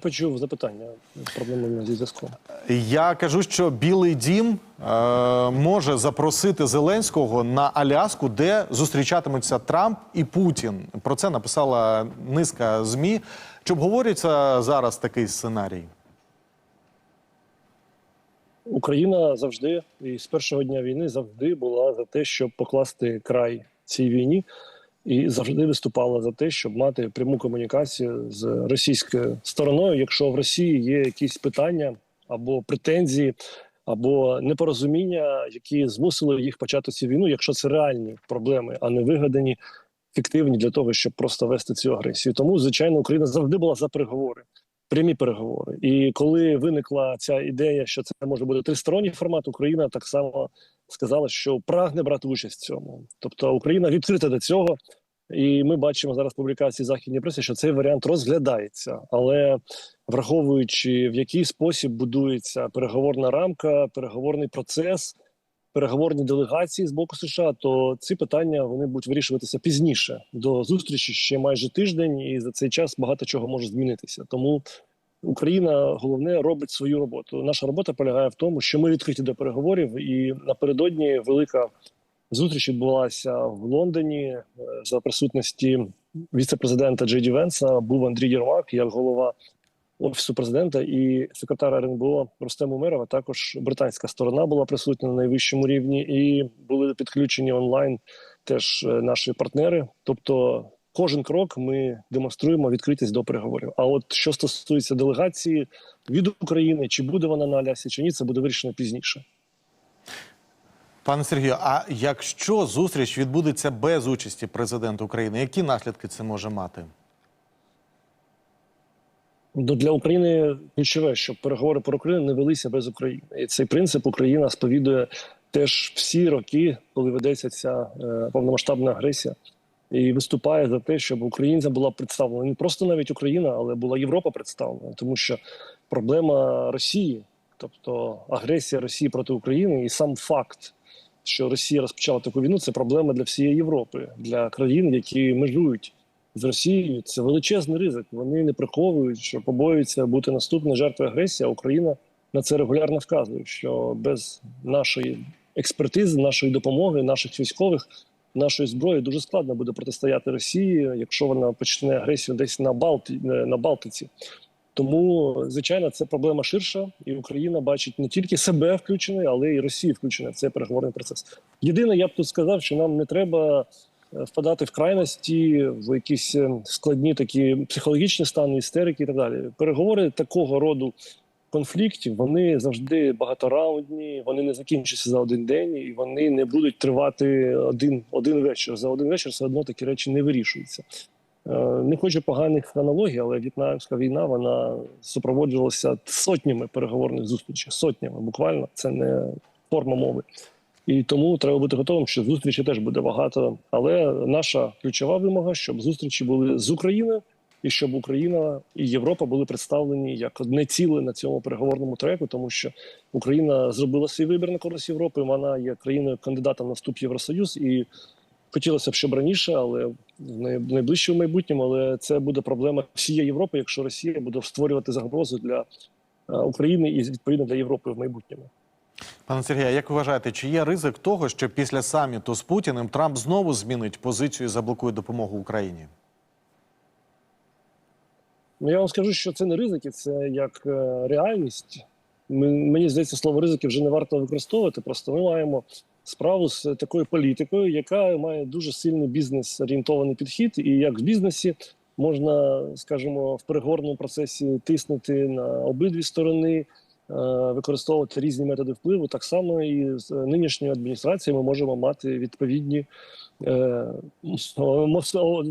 почув запитання. Проблема зі зв'язком. Я кажу, що Білий Дім е, може запросити Зеленського на Аляску, де зустрічатимуться Трамп і Путін. Про це написала низка змі. Чи обговорюється зараз такий сценарій? Україна завжди і з першого дня війни завжди була за те, щоб покласти край цій війні, і завжди виступала за те, щоб мати пряму комунікацію з російською стороною, якщо в Росії є якісь питання або претензії, або непорозуміння, які змусили їх почати цю війну, якщо це реальні проблеми, а не вигадані. Фіктивні для того, щоб просто вести цю агресію. Тому, звичайно, Україна завжди була за переговори, прямі переговори. І коли виникла ця ідея, що це може бути тристоронній формат, Україна так само сказала, що прагне брати участь в цьому. Тобто Україна відкрита до цього, і ми бачимо зараз публікації західній преси, що цей варіант розглядається, але враховуючи в який спосіб будується переговорна рамка, переговорний процес. Переговорні делегації з боку США, то ці питання вони будуть вирішуватися пізніше до зустрічі ще майже тиждень, і за цей час багато чого може змінитися. Тому Україна головне робить свою роботу. Наша робота полягає в тому, що ми відкриті до переговорів, і напередодні велика зустріч відбулася в Лондоні е, за присутності віце-президента Джей Венса. Був Андрій Єрмак як голова офісу президента і секретар РНБО Рустем Умерова. Також британська сторона була присутня на найвищому рівні, і були підключені онлайн теж е, наші партнери. Тобто, кожен крок ми демонструємо відкритість до переговорів. А от що стосується делегації від України, чи буде вона на Алясі, чи ні, це буде вирішено пізніше. Пане Сергію, а якщо зустріч відбудеться без участі президента України, які наслідки це може мати? Ну, для України ключове, щоб переговори про Україну не велися без України, і цей принцип Україна сповідує теж всі роки, коли ведеться ця е, повномасштабна агресія, і виступає за те, щоб українцям була представлена не просто навіть Україна, але була Європа представлена, тому що проблема Росії, тобто агресія Росії проти України, і сам факт, що Росія розпочала таку війну, це проблема для всієї Європи, для країн, які межують з Росією. Це величезний ризик. Вони не приховують, що побоюються бути наступною жертвою агресії. А Україна на це регулярно вказує, що без нашої експертизи, нашої допомоги, наших військових, нашої зброї дуже складно буде протистояти Росії, якщо вона почне агресію десь на Балти на Балтиці. Тому, звичайно, це проблема ширша, і Україна бачить не тільки себе включеною, але й Росію включеною в цей переговорний процес. Єдине, я б тут сказав, що нам не треба е, впадати в крайності, в якісь е, складні такі психологічні стани, істерики і так далі. Переговори такого роду конфліктів вони завжди багатораундні, вони не закінчаться за один день, і вони не будуть тривати один, один вечір. За один вечір все одно такі речі не вирішуються. Е, Не хочу поганих аналогій, але в'єтнамська війна вона супроводжувалася сотнями переговорних зустрічей, сотнями буквально це не форма мови. І тому треба бути готовим, що зустрічі теж буде багато. Але наша ключова вимога, щоб зустрічі були з Україною, і щоб Україна і Європа були представлені як одне ціле на цьому переговорному треку, тому що Україна зробила свій вибір на користь Європи. Вона є країною кандидатом на вступ в Євросоюз і. Хотілося б щоб раніше, але в най- в найближчому майбутньому. Але це буде проблема всієї Європи, якщо Росія буде створювати загрозу для е, України і відповідно для Європи в майбутньому. Пане Сергію, як вважаєте, чи є ризик того, що після саміту з Путіним Трамп знову змінить позицію і заблокує допомогу Україні? Ну я вам скажу, що це не ризики, це як е, реальність. Мені здається, слово ризики вже не варто використовувати. Просто ми маємо справу з такою політикою, яка має дуже сильний бізнес-орієнтований підхід, і як в бізнесі можна, скажімо, в переговорному процесі тиснути на обидві сторони, е, використовувати різні методи впливу. Так само і з нинішньою адміністрацією ми можемо мати відповідні е,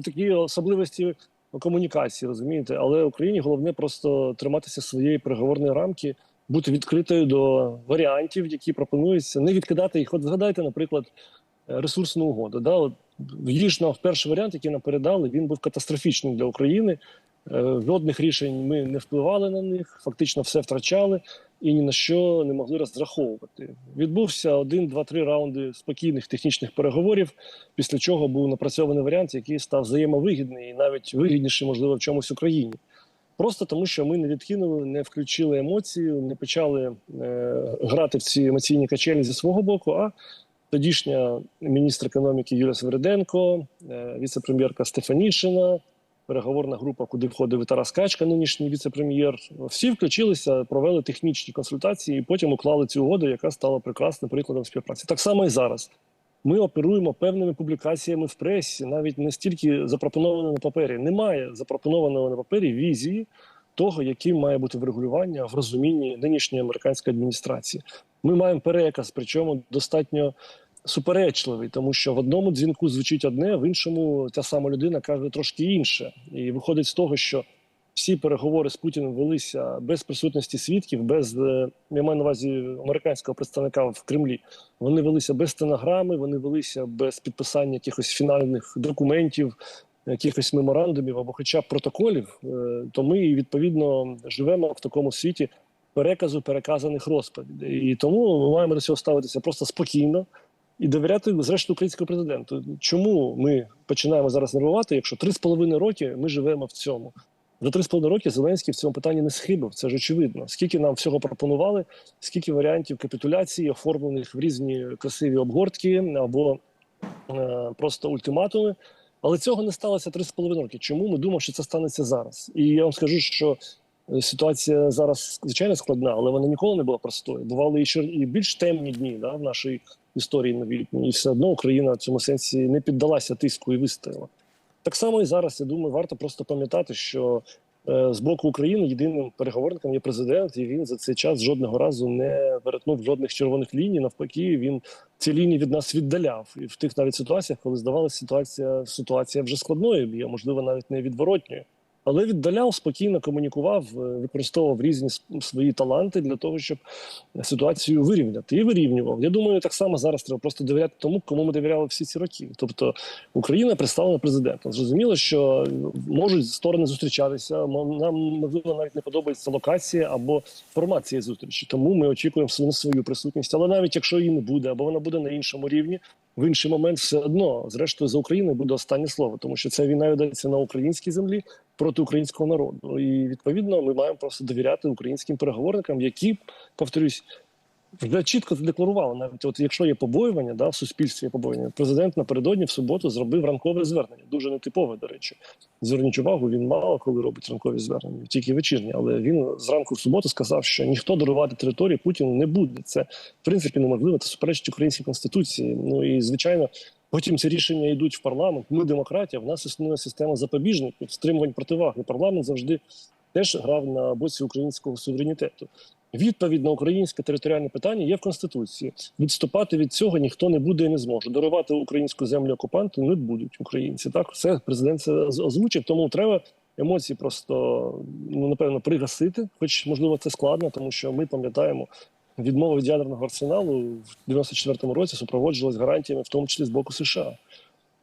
такі особливості комунікації, розумієте, але Україні головне просто триматися своєї переговорної рамки, бути відкритою до варіантів, які пропонуються, не відкидати їх. От згадайте, наприклад, е, ресурсну угоду. Да? От, нам перший варіант, який нам передали, він був катастрофічним для України. Е, Жодних рішень ми не впливали на них, фактично все втрачали і ні на що не могли розраховувати. Відбувся один, два, три раунди спокійних технічних переговорів, після чого був напрацьований варіант, який став взаємовигідний і навіть вигідніший, можливо, в чомусь Україні. Просто тому, що ми не відкинули, не включили емоцію, не почали е, грати в ці емоційні качелі зі свого боку. А тодішня міністр економіки Юлія Свериденко, е, віце-прем'єрка Стефанішина, переговорна група, куди входив Тарас Качка, нинішній віце-прем'єр. Всі включилися, провели технічні консультації і потім уклали цю угоду, яка стала прекрасним прикладом співпраці. Так само і зараз. Ми оперуємо певними публікаціями в пресі, навіть не стільки запропоновано на папері. Немає запропонованого на папері візії того, яким має бути врегулювання в розумінні нинішньої американської адміністрації. Ми маємо переказ, причому достатньо суперечливий, тому що в одному дзвінку звучить одне, в іншому та сама людина каже трошки інше. І виходить з того, що всі переговори з Путіним велися без присутності свідків, без е, я маю на увазі американського представника в Кремлі. Вони велися без стенограми, вони велися без підписання якихось фінальних документів, якихось меморандумів або хоча б протоколів. Е, То ми відповідно живемо в такому світі переказу переказаних розповідей. І тому ми маємо до цього ставитися просто спокійно. І довіряти зрештою українському президенту. Чому ми починаємо зараз нервувати, якщо три з половиною роки ми живемо в цьому? За три з половиною роки Зеленський в цьому питанні не схибив. Це ж очевидно. Скільки нам всього пропонували, скільки варіантів капітуляції, оформлених в різні красиві обгортки або е, просто ультиматуми. Але цього не сталося три з половиною роки. Чому ми думаємо, що це станеться зараз? І я вам скажу, що ситуація зараз звичайно складна, але вона ніколи не була простою. Бували і ще і більш темні дні да, в нашій історії новітній, і все одно Україна в цьому сенсі не піддалася тиску і вистояла. Так само і зараз. Я думаю, варто просто пам'ятати, що е, з боку України єдиним переговорником є президент, і він за цей час жодного разу не перетнув жодних червоних ліній. Навпаки, він ці лінії від нас віддаляв. І в тих навіть ситуаціях, коли здавалася ситуація, ситуація вже складною, є, можливо, навіть не відворотньою. Але віддаляв, спокійно комунікував, е, використовував різні свої таланти для того, щоб ситуацію вирівняти і вирівнював. Я думаю, так само зараз треба просто довіряти тому, кому ми довіряли всі ці роки. Тобто Україна представлена президентом. Зрозуміло, що можуть сторони зустрічатися. Нам можливо навіть не подобається локація або формат цієї зустрічі. Тому ми очікуємо свою присутність. Але навіть якщо її не буде, або вона буде на іншому рівні, в інший момент все одно, зрештою, за Україною буде останнє слово, тому що ця війна ведеться на українській землі проти українського народу. І відповідно ми маємо просто довіряти українським переговорникам, які повторюсь. Вже чітко задекларували, навіть от якщо є побоювання, да, в суспільстві є побоювання. Президент напередодні в суботу зробив ранкове звернення. Дуже нетипове, до речі. Зверніть увагу, він мало коли робить ранкові звернення, тільки вечірні. Але він зранку в суботу сказав, що ніхто дарувати території Путіну не буде. Це в принципі неможливо. Це суперечить українській конституції. Ну і звичайно, потім ці рішення йдуть в парламент. Ми демократія. В нас існує система запобіжників, стримувань противаги. Парламент завжди теж грав на боці українського суверенітету. Відповідь на українське територіальне питання є в конституції. Відступати від цього ніхто не буде і не зможе. Дарувати українську землю окупанту не будуть українці. Так все президент це озвучив. Тому треба емоції просто ну напевно пригасити. Хоч можливо це складно, тому що ми пам'ятаємо. Відмова від ядерного арсеналу в 94-му році супроводжувалась гарантіями, в тому числі з боку США.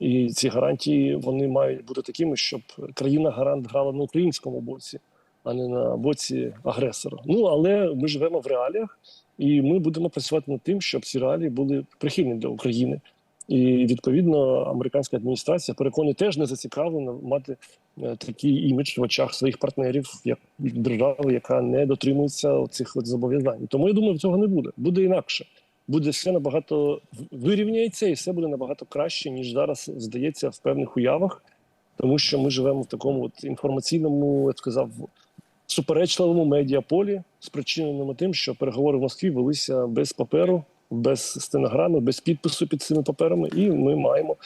І ці гарантії вони мають бути такими, щоб країна гарант грала на українському боці, а не на боці агресора. Ну але ми живемо в реаліях, і ми будемо працювати над тим, щоб ці реалії були прихильні для України. І відповідно американська адміністрація переконаний, теж не зацікавлена мати е, такий імідж в очах своїх партнерів, як держави, яка не дотримується цих зобов'язань. Тому я думаю, цього не буде. Буде інакше. Буде все набагато вирівняється, і все буде набагато краще, ніж зараз здається в певних уявах, тому що ми живемо в такому от інформаційному, я б сказав, суперечливому медіаполі, спричиненому тим, що переговори в Москві велися без паперу, без стенограми, без підпису під цими паперами, і ми маємо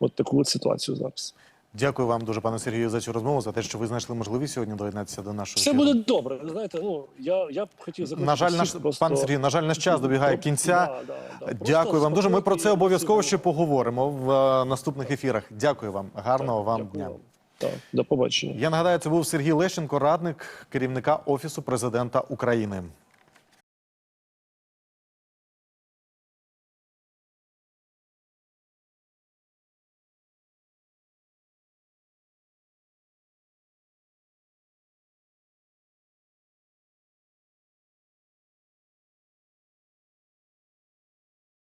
от таку от ситуацію зараз. Дякую вам дуже, пане Сергію, за цю розмову, за те, що ви знайшли можливість сьогодні доєднатися до нашого. Все буде добре. Ви знаєте, ну я, я б хотів закінчити. На жаль, наш просто- пан Сергій, на жаль, наш час добігає кінця. Да, да, да. Просто Дякую вам дуже. Ми про це обов'язково ще поговоримо в е, наступних ефірах. Дякую вам. Гарного вам Дякую дня. вам. Так, до побачення. Я нагадаю, це був Сергій Лещенко, радник керівника офісу президента України.